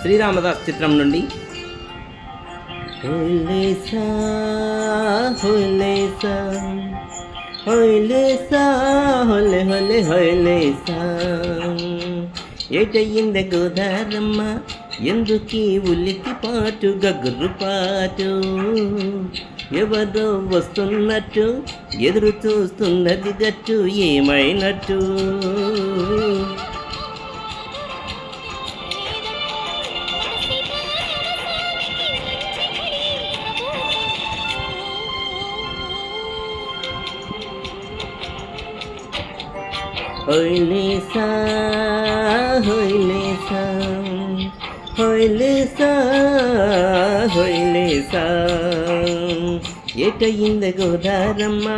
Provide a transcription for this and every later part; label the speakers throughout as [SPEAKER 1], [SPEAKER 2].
[SPEAKER 1] శ్రీరామదాస్ చిత్రం నుండి. హోలేసా హోలే హోలే ఏటయ్యింద గోదారమ్మ ఎందుకీ ఉలికి పాటు గగురు పాటు? ఎవరో వస్తున్నట్టు ఎదురు చూస్తున్నది గట్టు ఏమైనట్టు? হইলেসা হইলেসা হইলেসা হইলেসা এটা இந்த கோதாரம்மா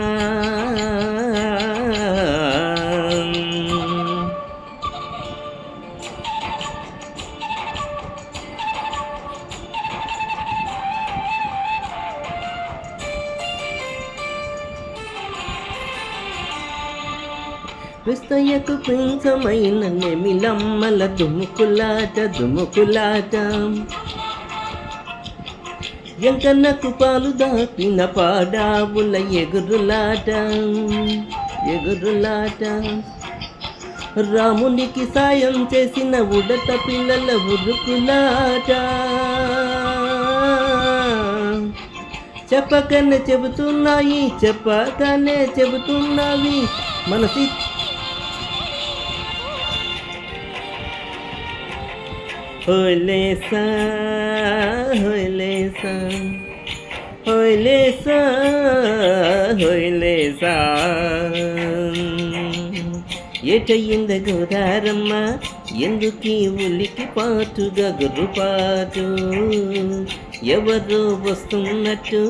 [SPEAKER 1] విస్తయకు కొంచెమైన నెమిలమ్మల దుముకులాట దుముకులాట ఎంకన్నకు పాలు దాపిన పాడావుల ఎగురులాట ఎగురులాట. రామునికి సాయం చేసిన ఉడత పిల్లల ఉరుకులాట. చెప్పకనే చెబుతున్నాయి చెప్పకనే చెబుతున్నావి మనసి ఓలేసా ఓలేసా ఓలేసా ఓలేసా ఏటయ్యింద గోదారమ్మ ఎందుకీ ఉలికి పాటుగా గుర్రుపాటు ఎవరో వస్తున్నట్టు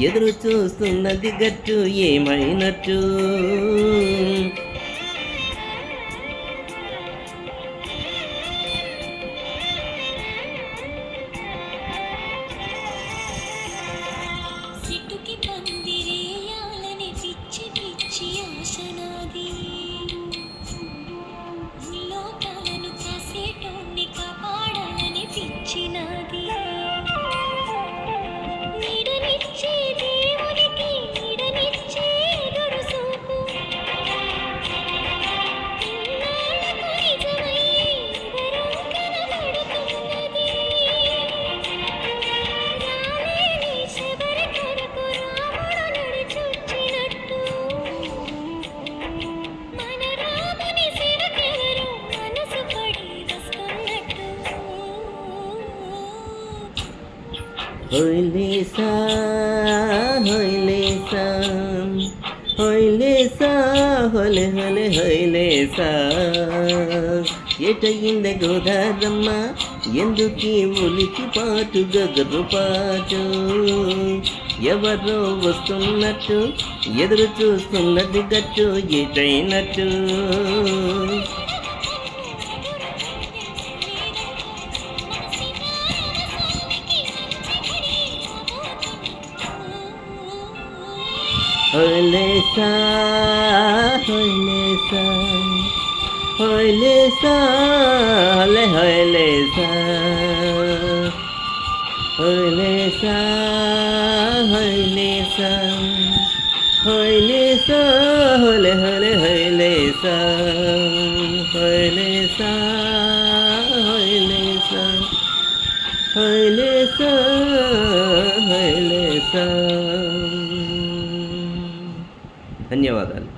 [SPEAKER 1] ఎదురు చూస్తున్నది గట్టు ఏమైనట్టు? ఎటయింద గోదారమ్మ ఎందుకే ఉలికి పాటు గగరు పాటు? ఎవరో వస్తున్నట్టు ఎదురు చూస్తున్నది గట్టు ఎటైనట్టు হইলে হইলে হইলে হলে হইলে হইলে হইলে হইলে হলে হলে হইলে হইলে হইলে হইলে হইলে ధన్యవాదాలు